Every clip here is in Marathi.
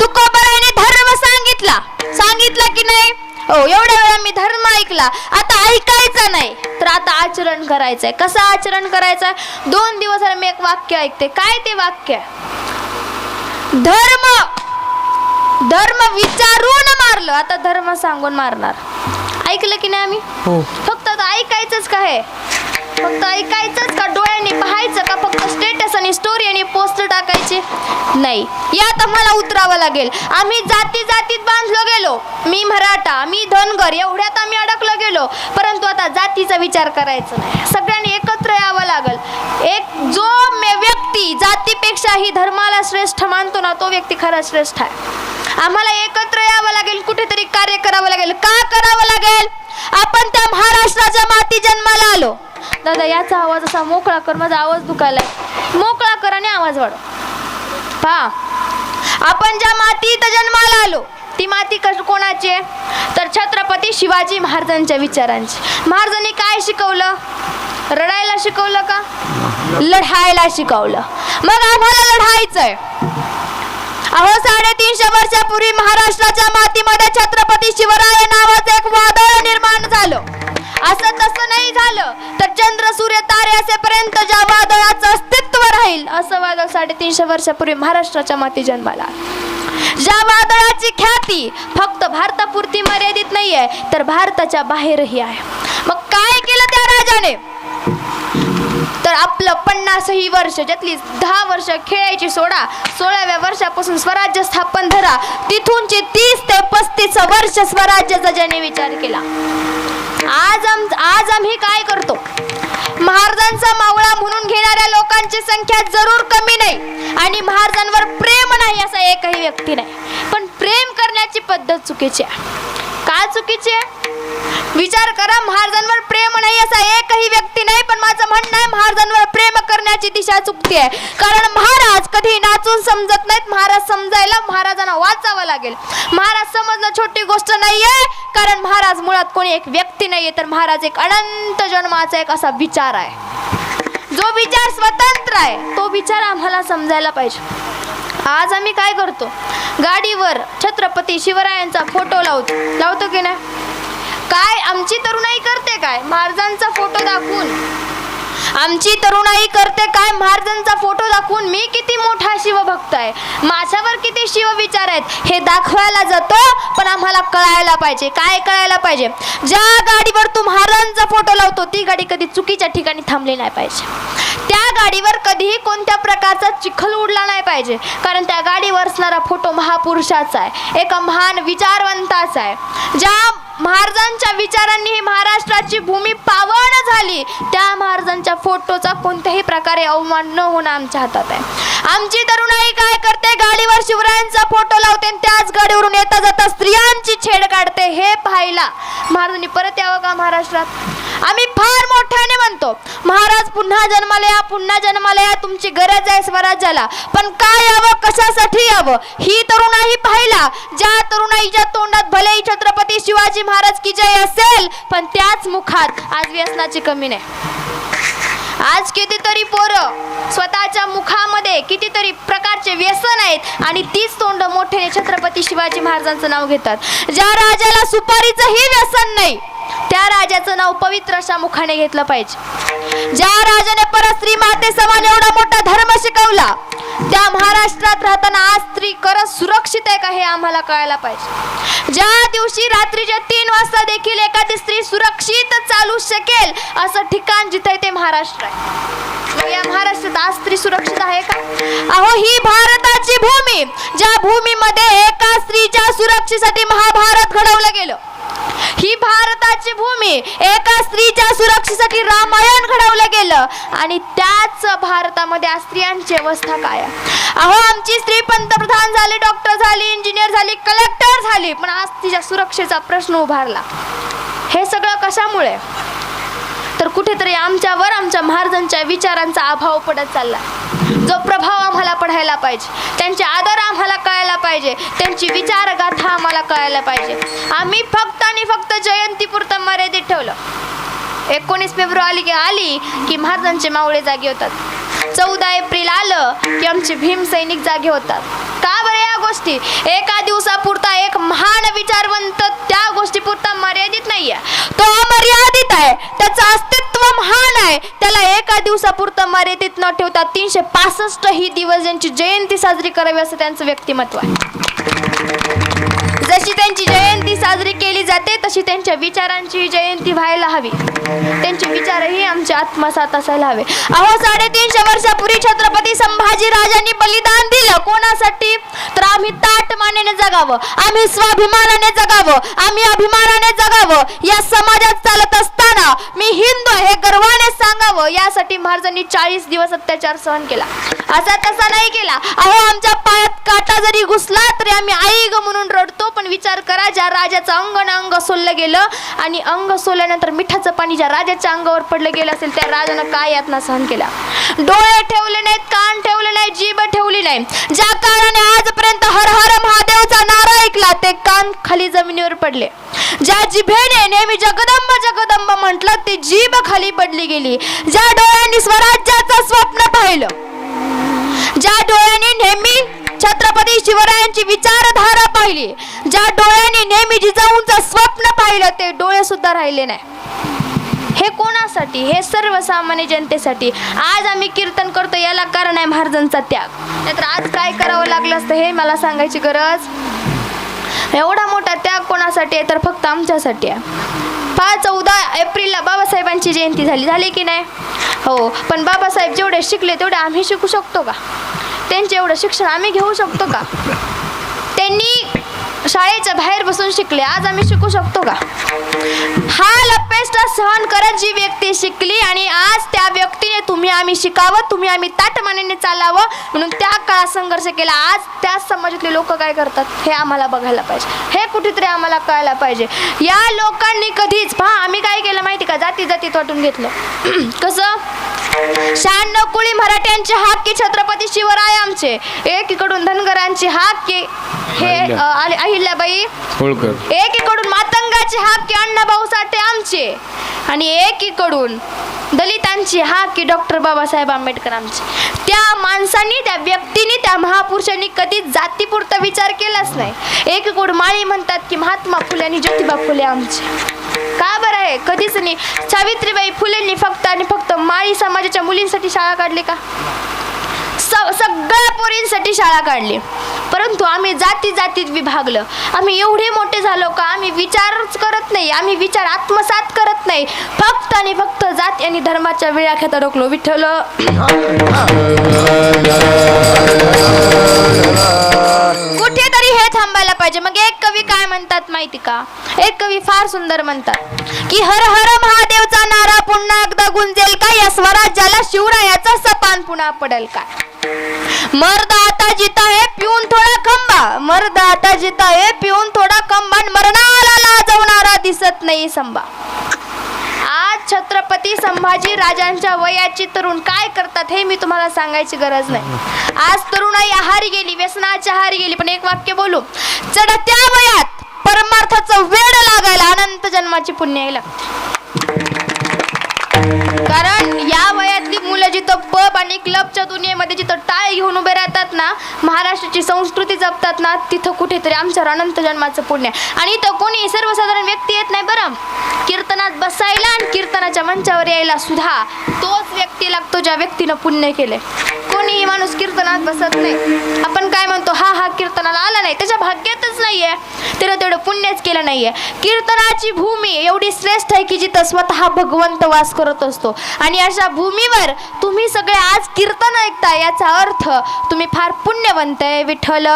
तुकोबाराने धर्म सांगितला. सांगितला की नाही? हो एवढ्या वेळा मी धर्म ऐकला. आता ऐकायचा नाही. तर आता आचरण करायचंय. कसं आचरण करायचंय? दोन दिवस मी एक वाक्य ऐकते. काय ते वाक्य? धर्म. धर्म विचारून मारलं. आता धर्म सांगून मारणार. ऐकलं की नाही आम्ही? हो. फक्त ऐकायचंच का हे? फक्त ऐकायचंच का? डोळ्यांनी पाहायचं का? फक्त स्टेटस आणि स्टोरी आणि पोस्ट टाकायचे? नाही. यात आम्हाला उतरावं लागेल. आम्ही जाती जातीत बांधलो गेलो. मी मराठा मी धनगर एवढ्यात आम्ही अडकलो गेलो. परंतु आता जातीचा विचार करायचा नाही. सगळ्यांनी एकत्र यावं लागल. एक जो व्यक्ती जातीपेक्षाही धर्माला श्रेष्ठ मानतो ना तो व्यक्ती खरा श्रेष्ठ आहे. आम्हाला एकत्र यावं लागेल. कुठेतरी कार्य करावं लागेल. का करावं लागेल? आपण त्या महाराष्ट्राच्या माती जन्माला आलो. दादा याचा आवाज असा मोकळा कर माझा आवाज दुखायलाय मोकळा कर आणि आवाज वाढव. पहा. आपण ज्या मातीत जन्माला आलो ती माती कश कोणाची आहे? तर छत्रपती शिवाजी महाराजांच्या विचारांची. महाराजांनी काय शिकवलं? रडायला शिकवलं का? लढायला शिकवलं. मग आम्हाला लढायचंय. अहो साडेतीनशे वर्षापूर्वी महाराष्ट्राच्या मातीमध्ये छत्रपती शिवराय नावाचा एक वाद निर्माण झालं असं तसं नाही झालं तर चंद्र सूर्य तारे ज्या वादळाचं अस्तित्व राहील असं वादळ साडेतीनशे वर्षापूर्वी महाराष्ट्राच्या माती जन्माला. ज्या वादळाची ख्याती फक्त भारतापुरती मर्यादित नाहीये तर भारताच्या बाहेरही आहे. मग काय केलं त्या राजाने? तर आपलं पन्नासही वर्ष ज्यातली दहा वर्ष खेळायची सोडा सोळाव्या वर्षापासून स्वराज्य स्थापन धरा तिथूनची तीस ते पस्तीस वर्ष स्वराज्याचा ज्याने विचार केला. आज आम आज आम्ही काय करतो? महाराजांचा मावळा म्हणून घेणाऱ्या लोकांची संख्या जरूर कमी नाही. आणि महाराजांवर प्रेम नाही असा एकही व्यक्ती नाही. पण प्रेम करण्याची पद्धत चुकीची आहे. चुकीची आहे? विचार करा महाराजांवर प्रेम नाही असा एकही व्यक्ती नाही पण माझं म्हणणं आहे महाराजांवर प्रेम करण्याची दिशा चुकते आहे कारण महाराज कधी नाचून समजत नाहीत. महाराज समजायला महाराजांना वाचावं लागेल. महाराज समजणं छोटी गोष्ट नाहीये. कारण महाराज मुळात कोणी एक व्यक्ती नाहीये तर महाराज एक अनंत जन्माचा एक असा विचार आहे. जो विचार स्वतंत्र आहे तो विचार आम्हाला समजायला पाहिजे. आज आम्ही काय करतो? गाडीवर छत्रपती शिवरायांचा फोटो लावतो. लावतो की नाही? काय आमची तरुणाई करते काय? महाराजांचा फोटो दाखवून. आमची तरुणाई करते काय? महाराजांचा फोटो दाखवून मी किती मोठा शिवभक्त आहे. माझ्यावर किती शिवविचार आहेत हे दाखवायला जातो पण आम्हाला कळायला पाहिजे. काय कळायला पाहिजे? ज्या गाडीवर तू महाराजांचा फोटो लावतो ती गाडी कधी चुकीच्या ठिकाणी थांबली नाही पाहिजे. गाडीवर कधीही कोणत्या प्रकारचा चिखल उडला नाही पाहिजे. कारण त्या गाडीवर असणारा फोटो महापुरुषाचा आहे. एका महान विचारवंताचा आहे. ज्या महाराजांच्या विचारांनी ही महाराष्ट्राची भूमी पावन झाली त्या महाराजांच्या फोटोचा कोणत्याही प्रकारे अवमान न होणं आमच्या हातात आहे. आमची तरुणाई काय करते? गाडीवर शिवरायांचा फोटो लावते आणि त्याच गाडीवरून येता जाता स्त्रियांची छेड काढते. हे पाहायला महाराजांनी परत यावं का महाराष्ट्रात? आम्ही फार मोठ्याने म्हणतो महाराज पुन्हा जन्माला या पुन्हा जन्माला या तुमची गरज आहे स्वराज्याला. पण काय यावं कशासाठी यावं? ही तरुणाई पाहिला. ज्या तरुणाईच्या तोंडात भलेही छत्रपती शिवाजी महाराज की जय असेल पण त्याच मुखात आज व्यसनाची कमी नाही. आज कितीतरी पोरं स्वतःच्या मुखामध्ये कितीतरी प्रकारचे व्यसन आहेत आणि तीच तोंड मोठे छत्रपती शिवाजी महाराजांचं नाव घेतात. ज्या राजाला सुपारीचंही व्यसन नाही त्या राजाचं नाव पवित्र अशा मुखाने घेतलं पाहिजे. ज्या राजाने परस्त्री माते समान एवढा मोठा धर्म शिकवला त्या महाराष्ट्रात राहताना आज स्त्री खरंच सुरक्षित आहे का हे आम्हाला कळायला पाहिजे. ज्या दिवशी रात्रीच्या तीन वाजता देखील एखादी स्त्री सुरक्षित चालू शकेल असं ठिकाण जिथे ते महाराष्ट्र आहे. या महाराष्ट्रात आज स्त्री सुरक्षित आहे का? अहो ही भारताची भूमी ज्या भूमीमध्ये एका स्त्रीच्या सुरक्षेसाठी महाभारत घडवलं गेलं ही भारताची भूमी एका स्त्रीच्या मरण घडवलं गेलं. आणि त्याच भारतामध्ये आज स्त्रियांची अवस्था काय अहो आमची स्त्री पंतप्रधान झाली डॉक्टर झाली इंजिनियर झाली कलेक्टर झाली पण आज तिच्या सुरक्षेचा प्रश्न उभारला. हे सगळं कशामुळे? तर कुठेतरी आमच्यावर आमच्या महाराजांच्या विचारांचा अभाव पडत चालला जो प्रभाव आम्हाला पडायला पाहिजे त्यांचे आदर आम्हाला कळायला पाहिजे त्यांची विचारगाथा आम्हाला कळायला पाहिजे. आम्ही फक्त आणि फक्त जयंतीपुरतं मर्यादित ठेवलं. एकोणीस फेब्रुवारी की आली की महाराजांचे मावळे जागे होतात. चौदा एप्रिल आलं की आमचे भीम सैनिक जागे होतात. का बरं या गोष्टी? एका दिवसापुरता एक महान विचारवंत त्या गोष्टीपुरता मर्यादित नाहीये. तो अमर्यादित आहे. त्याचं अस्तित्व महान आहे. त्याला एका दिवसापुरतं मर्यादित न ठेवता तीनशे पासष्ट ही दिवस ज्यांची जयंती साजरी करावी असं त्यांचं व्यक्तिमत्व आहे. जशी त्यांची जयंती साजरी केली जाते तशी त्यांच्या विचारांची जयंती व्हायला हवी. त्यांचे विचारही आमच्या आत्मसात असायला हवे. अहो साडेतीनशे वर्षापूर्वी छत्रपती संभाजी राजांनी बलिदान दिलं. कोणासाठी? तर आम्ही ताट मानेने जगावं आम्ही स्वाभिमानाने जगावं आम्ही अभिमानाने जगावं. या समाजात चालत असताना मी हिंदू हे गर्वाने सांगावं. यासाठी महाराजांनी चाळीस दिवस अत्याचार सहन केला. असा तसा नाही केला. अहो आमच्या पायात काटा जरी घुसला तरी आम्ही आई ग म्हणून रडतो पण विचार करा ज्या राजाचं अंगण अंग सोललं गेलं आणि अंग सोलल्यानंतर मिठाचं पाणी ज्या राजाच्या अंगावर पडलं गेलं असेल त्या राजानं काय यातना सहन केला? डोळे ठेवले नाहीत कान ठेवले नाही जीभ ठेवली नाही. ज्या कानाने आजपर्यंत हर हर महादेवचा नारा ऐकला ते कान खाली जमिनीवर पडले. ज्या जिभेने नेहमी जगदंब जगदंब म्हटलं ते जीभ खाली पडली गेली. ज्या डोळ्यांनी स्वराज्याचं स्वप्न पाहिलं ज्या डोळ्यांनी नेहमी छत्रपती शिवरायांची विचारधारा पाहिली. ज्या डोळ्यांनी नेहमी जिजाऊंचं स्वप्न पाहिलं ते डोळे सुद्धा राहिले नाही. हे कोणासाठी? हे सर्वसामान्य जनतेसाठी. आज आम्ही कीर्तन करतो याला कारण आहे महाराजांचा त्याग. नाहीतर आज काय करावं लागलं असतं हे मला सांगायची गरज? एवढा मोठा त्याग कोणासाठी आहे? तर फक्त आमच्यासाठी आहे. पाच चौदा एप्रिलला बाबासाहेबांची जयंती झाली. झाली की नाही? हो पण बाबासाहेब जेवढे शिकले तेवढे आम्ही शिकू शकतो का? त्यांचे एवढं शिक्षण आम्ही घेऊ शकतो का? त्यांनी शाळेच्या बाहेर बसून शिकले आज आम्ही शिकू शकतो का? हा लपेष्टा सहन करत जी व्यक्ती शिकली आणि आज त्या व्यक्तीने तुम्ही आम्ही शिकावं तुम्ही आम्ही ताटमानेने चालावं म्हणून त्या काळात संघर्ष केला. आज त्याच समाजातले लोक काय करतात? हे आम्हाला बघायला पाहिजे. हे कुठेतरी आम्हाला कळायला पाहिजे. या लोकांनी कधीच पहा आम्ही काय केलं माहिती का? जाती जातीत वाटून घेतलं. कसं? शहाण्णव कुळी मराठ्यांचे हाक की छत्रपती शिवराय आमचे. एकीकडून धनगरांची हाक की हे. अ, अहिल्याबाई. होळकर. एकीकडून मातंगाची हाक की अण्णाभाऊ साठे आमचे. आणि एकीकडून दलितांची हाक की डॉक्टर बाबासाहेब आंबेडकर आमचे. त्या माणसांनी त्या व्यक्तीने त्या महापुरुषांनी कधीच जातीपुरता विचार केलाच नाही. एकीकडून माळी म्हणतात की महात्मा फुले आणि ज्योतिबा फुले आमचे. का बरं आहे? कधीच नाही. सावित्रीबाई फुलेंनी फक्त आणि फक्त माळी समाजाच्या मुलींसाठी शाळा काढली का? स सगळ्या पोरींसाठी शाळा काढली. परंतु आम्ही जाती जातीत विभागलं. आम्ही एवढे मोठे झालो का आम्ही विचारच करत नाही. आम्ही विचार आत्मसात करत नाही. फक्त आणि फक्त जाती आणि धर्माच्या विळाख्यात अडकलो. विठ्ठल. माहिती का एक कवी फार सुंदर म्हणतात की हर हर महादेवचा नारा पुन्हा एकदा गुंजेल का? या स्वराज्याला शिवरायाचा सपान पुन्हा पडेल का? मर्द आता जिता हे पिऊन थोडा खंबा. मर्द आता जिता हे पिऊन थोडा खंबा. मरणाला लाजवणारा दिसत नाही संभा. आज छत्रपती संभाजी राजांच्या वयाची तरुण काय करतात हे मी तुम्हाला सांगायची गरज नाही. आज तरुणाई आहारी गेली व्यसनाच्या आहारी गेली. पण एक वाक्य बोलू. चढत्या वयात परमार्थाचं वेळ लागायला अनंत जन्माची पुण्य यायला कारण या वयातली मुलं जिथं पब आणि क्लबच्या दुनियेमध्ये जिथं टाळ घेऊन उभे राहतात ना महाराष्ट्राची संस्कृती जपतात ना तिथं कुठेतरी आमच्यावर अनंत जन्माचं पुण्य आहे. आणि इथं कोणी सर्वसाधारण व्यक्ती येत नाही बरं. कीर्तनात बसायला आणि कीर्तनाच्या मंचावर यायला सुद्धा तोच व्यक्ती लागतो ज्या व्यक्तीनं पुण्य केले कोणीही माणूस कीर्तनात बसत नाही. आपण काय म्हणतो? हा कीर्तनाला आला नाही त्याच्या भाग्यातच नाहीये. त्यानं तेवढं पुण्यच केलं नाहीये. कीर्तनाची भूमी एवढी श्रेष्ठ आहे की जिथं स्वतः भगवंत वास करत असतो. आणि अशा भूमीवर तुम्ही सगळे आज कीर्तन ऐकता याचा अर्थ तुम्ही फार पुण्यवंत आहे विठ्ठल.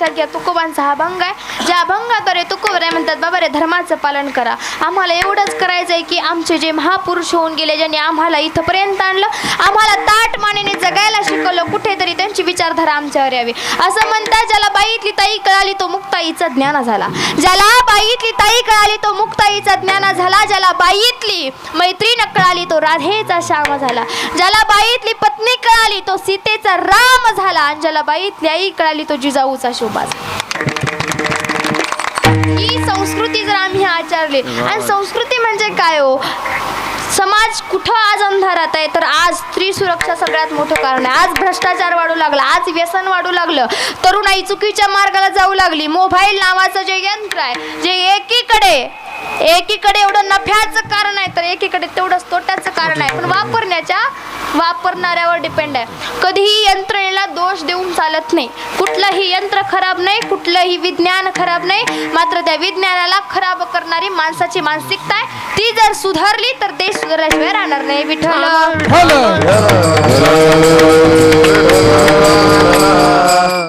यासारख्या तुकोबांचा हा भंग आहे. ज्या भंगाद्वारे तुकोबराय म्हणतात? बाबा रे धर्माचं पालन करा. आम्हाला एवढंच करायचं आहे की आमचे जे महापुरुष होऊन गेले ज्यांनी आम्हाला इथंपर्यंत आणलं आम्हाला ताट मानेने जगायला शिकवलं कुठेतरी त्यांची विचारधारा आमच्यावर यावी. असं म्हणतात ज्याला बाईतली ताई कळाली तो मुक्ताईचा ज्ञान झाला. ज्याला बाईतली ताई कळाली तो मुक्ताईचा ज्ञान झाला. ज्याला बाईतली मैत्रीण कळाली तो राधेचा श्याम झाला. ज्याला बाईतली पत्नी कळाली तो सीतेचा राम झाला. आणि ज्याला बाईतली आई कळाली तो जिजाऊचा शो झाला ही संस्कृती जर आम्ही आचरली आणि संस्कृती म्हणजे काय हो? समाज कुठं आज अंधारात आहे? तर आज स्त्री सुरक्षा सगळ्यात मोठं कारण आहे. आज भ्रष्टाचार वाढू लागला आज व्यसन वाढू लागलं तरुणाई चुकीच्या मार्गाला जाऊ लागली मोबाईल नावाचं जे यंत्र आहे जे एकीकडे एकीकडे एवढं नफ्याचं कारण आहे तर एकीकडे तेवढंच तोट्याचं कारण आहे. पण वापरण्याच्या वापरणाऱ्यावर डिपेंड आहे. कधीही यंत्रणेला दोष देऊन चालत नाही. कुठलंही यंत्र खराब नाही कुठलंही विज्ञान खराब नाही. मात्र त्या विज्ञानाला खराब करणारी माणसाची मानसिकता आहे. ती जर सुधारली तर देश सुधारल्याशिवाय राहणार नाही. विठ्ठल.